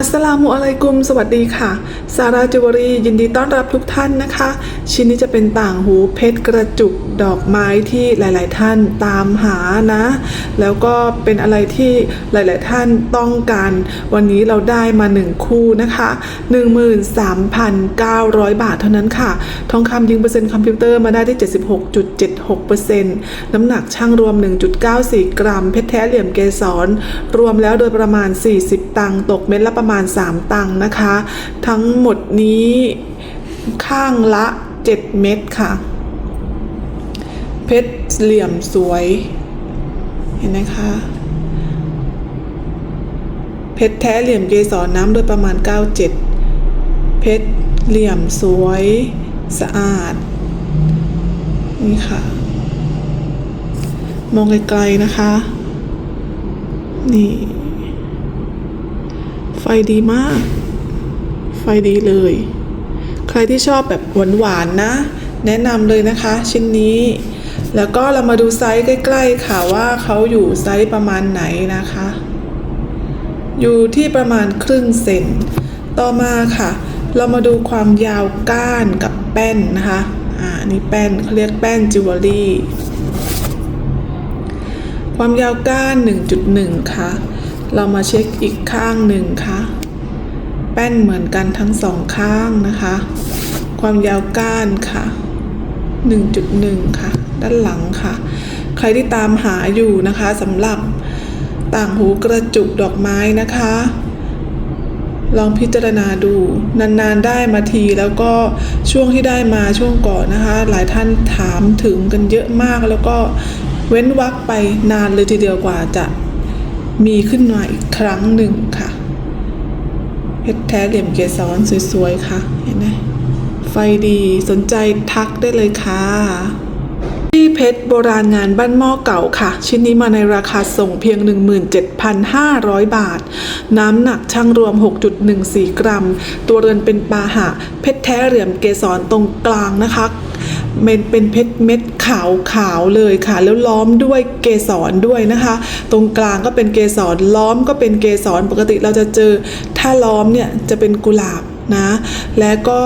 สลามุอะลัยกุมสวัสดีค่ะซาราจิวเวลรี่ยินดีต้อนรับทุกท่านนะคะ ชิ้นนี้จะเป็นต่างหูเพชรกระจุกดอกไม้ที่หลาย ๆ ท่านตามหานะ แล้วก็เป็นอะไรที่หลาย ๆ ท่านต้องการ วันนี้เราได้มา 1 คู่นะคะ 13,900 บาทเท่านั้นค่ะ ทองคำยิงเปอร์เซ็นต์คอมพิวเตอร์มาได้ที่ 76.76%น้ำหนักช่างรวม 1.94 กรัม เพชรแท้เหลี่ยมเกสรรวมแล้วโดยประมาณ 40 ตังค์ตกเม็ดละประมาณมาณ 3 ตังค์นะคะ ทั้งหมดนี้ข้างละ 7 เม็ดค่ะ เพชรเหลี่ยมสวย เห็นไหมคะเพชรแท้เหลี่ยมเกสรน้ำโดยประมาณ 97 เพชรเหลี่ยมสวยสะอาด นี่ค่ะ มองไกลๆนะคะ นี่ ดีมาก ไฟดีเลย ใครที่ชอบแบบหวานๆนะ แนะนำเลยนะคะ ชิ้นนี้ แล้วก็เรามาดูไซส์ใกล้ๆค่ะว่าเขาอยู่ไซส์ประมาณไหนนะคะ อยู่ที่ประมาณครึ่งเซนต่อมาค่ะ เรามาดูความยาวก้านกับแป้นนะคะอ่านี่แป้นเขาเรียกแป้นจิวเวลรี่ความยาวก้าน 1.1 ค่ะ เรามาเช็คอีกข้างหนึ่งค่ะ แป้นเหมือนกันทั้งสองข้างนะคะ ความยาวก้านค่ะ 1.1 ค่ะ ด้านหลังค่ะ ใครที่ตามหาอยู่นะคะสำหรับต่างหูกระจุกดอกไม้นะคะ ลองพิจารณาดู นานๆได้มาทีแล้วก็ช่วงที่ได้มาช่วงก่อนนะคะ หลายท่านถามถึงกันเยอะมากแล้วก็เว้นวักไปนานเลยทีเดียวกว่าจะ มีขึ้นมาอีกครั้งหนึ่งค่ะเพชรแท้เหลี่ยมเกสรสวยๆ ค่ะ เห็นไหมไฟดีสนใจทักได้เลยค่ะที่เพชรโบราณงานบ้านหม้อเก่าค่ะ ชิ้นนี้มาในราคาส่งเพียง 17,500 บาท น้ำหนักช่างรวม 6.14 กรัม ตัวเรือนเป็นปาหะ เพชรแท้เหลี่ยมเกสรตรงกลางนะคะ เป็นเป็นเพชรเม็ดขาวขาวๆเลยค่ะ แล้วล้อมด้วยเกสรด้วยนะคะ ตรงกลางก็เป็นเกสรล้อมก็เป็นเกสรปกติเราจะเจอ ถ้าล้อมเนี่ยจะเป็นกุหลาบนะ แล้วก็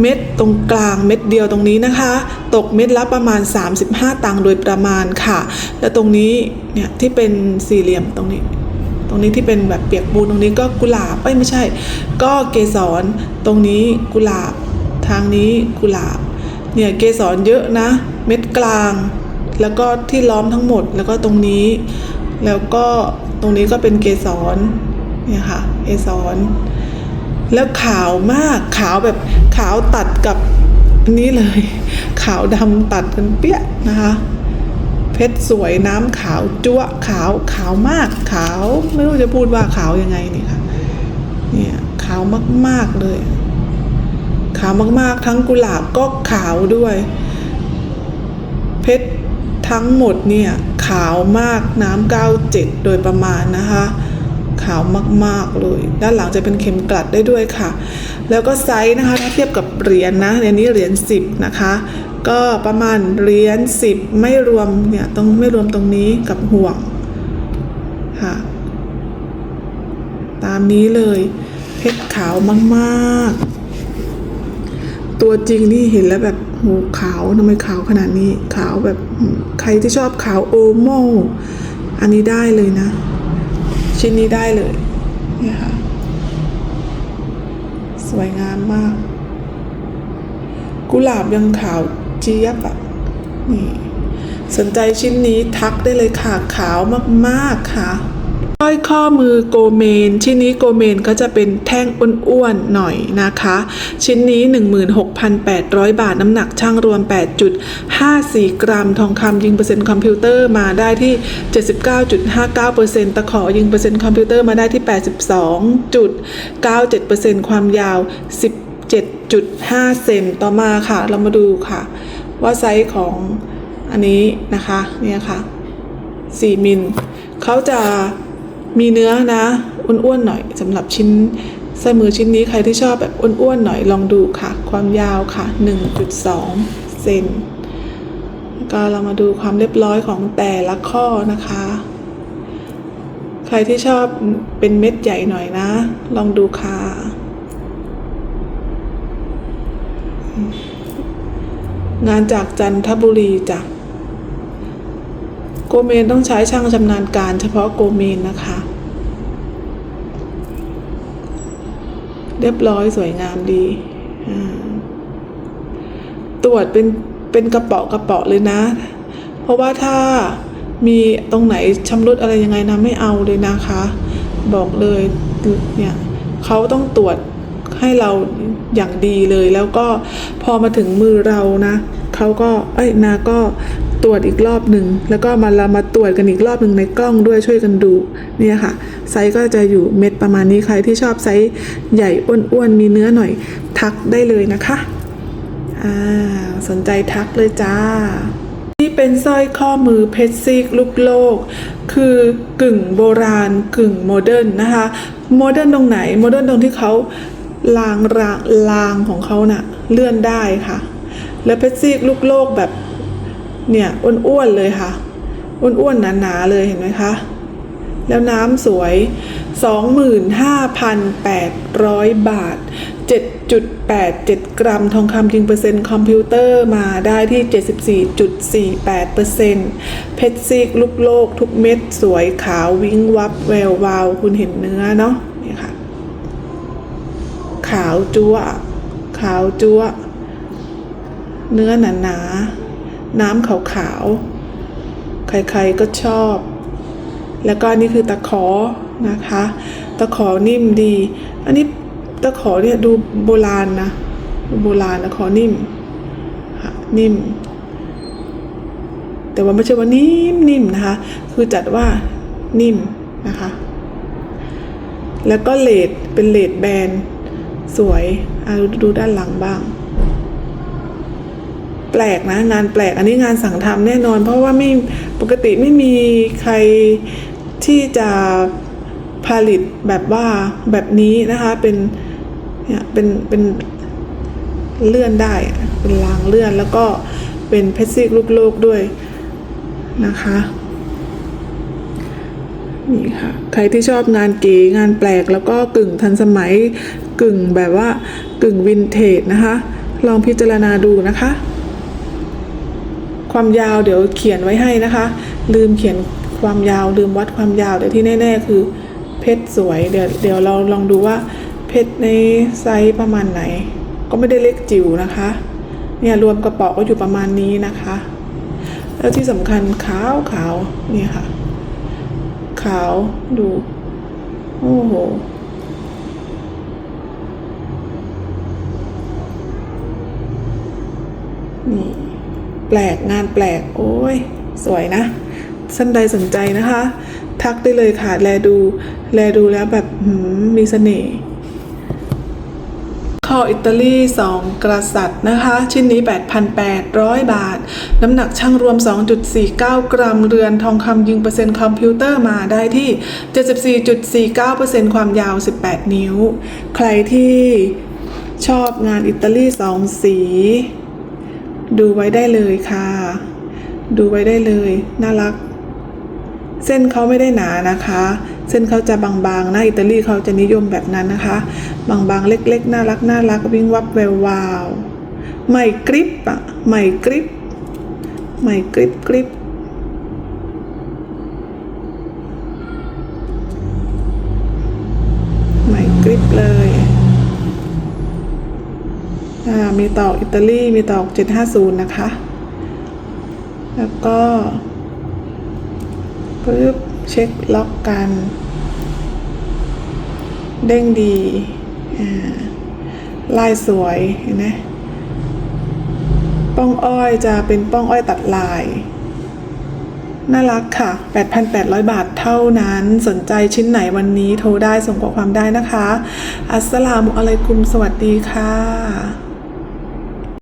เม็ดตรงกลางเม็ดเดียวตรงนี้นะคะ ตกเม็ดละประมาณ 35 ตังค์โดยประมาณค่ะ และตรงนี้เนี่ยที่เป็นสี่เหลี่ยมตรงนี้ ตรงนี้ที่เป็นแบบเปียกปูนตรงนี้ก็กุหลาบเอ้ยไม่ใช่ ก็เกสรตรงนี้กุหลาบ ทางนี้กุหลาบ เนี่ยเกสรเยอะนะ เม็ดกลาง แล้วก็ที่ล้อมทั้งหมดแล้วก็ตรงนี้ แล้วก็ตรงนี้ก็เป็นเกสรเนี่ยค่ะเกสรแล้วขาวมากขาวแบบขาวตัดกับนี้เลย ขาวดำตัดกันเปี้ยนะคะเพชรสวยน้ำขาวจั๊วขาวขาวมากขาว ไม่รู้จะพูดว่าขาวยังไงนี่ค่ะเนี่ยขาวมากๆเลยาวมาก ๆ ทั้งกุหลาบก็ขาวด้วย เพชรทั้งหมดเนี่ยขาวมากน้ำเก้าเจ็ดโดยประมาณนะคะ ขาวมากๆเลย ด้านหลังจะเป็นเข็มกลัดได้ด้วยค่ะ แล้วก็ไซส์นะคะถ้าเทียบกับเหรียญนะในนี้เหรียญ10นะคะ ก็ประมาณเหรียญ10ไม่รวมเนี่ยต้องไม่รวมตรงนี้กับห่วงค่ะตามนี้เลย เพชรขาวมาก ๆ ตัวจริงนี่เห็นแล้วแบบโหขาวทำไมขาวขนาดนี้ ขาวแบบใครที่ชอบขาวโอโมอันนี้ได้เลยนะ ชิ้นนี้ได้เลยเนี่ยค่ะสวยงามมาก กุหลาบยังขาวเจี๊ยบอะนี่สนใจชิ้นนี้ทักได้เลยค่ะขาวมากๆค่ะ ร้อยข้อมือโกเมน ชิ้นนี้โกเมนก็จะเป็นแท่งอ้วนๆหน่อยนะคะ ชิ้นนี้ 16,800 บาทน้ำหนักช่างรวม 8.54 กรัม ทองคำยิงเปอร์เซ็นต์คอมพิวเตอร์มาได้ที่ 79.59%ตะขอยิงเปอร์เซ็นต์คอมพิวเตอร์มาได้ที่ 82.97%ความยาว 17.5 เซนต่อมาค่ะ เรามาดูค่ะ ว่าไซส์ของอันนี้นะคะ เนี่ยค่ะ 4 มิลเขาจะ มีเนื้อนะอ้วนๆหน่อยสำหรับชิ้นสร้อยมือชิ้นนี้ใครที่ชอบแบบอ้วนๆหน่อยลองดูค่ะ ความยาวค่ะ 1.2 เซนก็เรามาดูความเรียบร้อยของแต่ละข้อนะคะ ใครที่ชอบเป็นเม็ดใหญ่หน่อยนะ ลองดูค่ะงานจากจันทบุรีจ้ะโกเมนต้องใช้ช่างชำนาญการเฉพาะโกเมนนะคะ เรียบร้อยสวยงามดี ตรวจเป็นเป็นกระเป๋ากระเป๋าเลยนะ เพราะว่าถ้ามีตรงไหนชำรุดอะไรยังไงนะไม่เอาเลยนะคะ บอกเลยเนี่ยเขาต้องตรวจให้เราอย่างดีเลยแล้วก็พอมาถึงมือเรานะเขาก็เอ้ยนาก็ ตรวจอีกรอบหนึ่งแล้วก็มาเรามาตรวจกันอีกรอบหนึ่งในกล้องด้วยช่วยกันดูเนี่ยค่ะ ไซส์ก็จะอยู่เม็ดประมาณนี้ใครที่ชอบไซส์ใหญ่อ้วนๆมีเนื้อหน่อย ทักได้เลยนะคะอ่าสนใจทักเลยจ้านี่เป็นสร้อยข้อมือเพชรซีกลูกโลก คือกึ่งโบราณกึ่งโมเดิร์นนะคะโมเดิร์นตรงไหนโมเดิร์นตรงที่เขาลางรางลางของเขาน่ะเลื่อนได้ค่ะ แล้วเพชรซีกลูกโลกแบบ เนี่ยอ้วนๆเลยค่ะ อ้วนๆหนาๆเลยเห็นไหมคะ แล้วน้ำสวย 25,800 บาท 7.87 กรัมทองคำจริงเปอร์เซ็นต์คอมพิวเตอร์มาได้ที่ 74.48เปอร์เซ็นต์เพชรซีกลูกโลกทุกเม็ดสวยขาววิ้งวับแวววาว คุณเห็นเนื้อเนาะนี่ค่ะ ขาวจั๊วขาวจั๊วเนื้อหนาหนาๆ น้ำขาวๆ ใครๆก็ชอบ แล้วก็นี่คือตะขอนะคะ ตะขอนิ่มดี อันนี้ตะขอเนี่ยดูโบราณนะโบราณตะขอนิ่มนิ่ม แต่ว่าไม่ใช่ว่านิ่มนิ่มนะคะ คือจัดว่านิ่มนะคะ แล้วก็เลดเป็นเลดแบนสวยอะดูด้านหลังบ้าง แปลกนะ งานแปลกอันนี้งานสั่งทำแน่นอน เพราะว่าไม่ปกติไม่มีใครที่จะผลิตแบบว่าแบบนี้นะคะ เป็นเนี่ยเป็นเป็นเลื่อนได้เป็นรางเลื่อนแล้วก็เป็นเพชรซีกลูกโลกด้วยนะคะนี่ค่ะใครที่ชอบงานเก๋งานแปลกแล้วก็กึ่งทันสมัยกึ่งแบบว่ากึ่งวินเทจนะคะ ลองพิจารณาดูนะคะ ความยาวเดี๋ยวเขียนไว้ให้นะคะ ลืมเขียนความยาวลืมวัดความยาวแต่ที่แน่ ๆ คือเพชรสวยเดี๋ยวเดี๋ยวเราลองดูว่าเพชรในไซส์ประมาณไหน ก็ไม่ได้เล็กจิ๋วนะคะเนี่ยรวมกระป๋าก็อยู่ประมาณนี้นะคะ แล้วที่สำคัญขาวขาวนี่ค่ะ ขาวดูโอ้โหนี่ แปลกงานแปลก โอ้ย สวยนะท่านใดสนใจนะคะ ทักได้เลยค่ะ แลดู แลดูแล้วแบบมมีเสน่ห์คออิตาลี 2 กษัตริย์นะคะ ชิ้นนี้ 8,800 บาท น้ำหนักช่างรวม 2.49 กรัม เรือนทองคำยิงเปอร์เซ็นต์คอมพิวเตอร์มาได้ที่ 74.49%ความยาว 18 นิ้ว ใครที่ชอบงานอิตาลีสองสี ดูไว้ได้เลยค่ะ ดูไว้ได้เลย น่ารัก เส้นเขาไม่ได้หนานะคะ เส้นเขาจะบางๆนะอิตาลีเขาจะนิยมแบบนั้นนะคะ บางๆเล็กๆ น่ารักน่ารักวิ่งวับแวววาวใหม่กริปอะใหม่กริปใหม่กริปกริปใหม่กริปเลย มีตอกอิตาลีมีตอก 750 นะคะ แล้วก็ปึ๊บเช็คล็อกกัน เด้งดีลายสวยเห็นไหมป้องอ้อยจะเป็นป้องอ้อยตัดลาย น่ารักค่ะ 8,800 บาทเท่านั้น สนใจชิ้นไหนวันนี้โทรได้ส่งข้อความได้นะคะ อัสสลามุอะลัยกุม สวัสดีค่ะ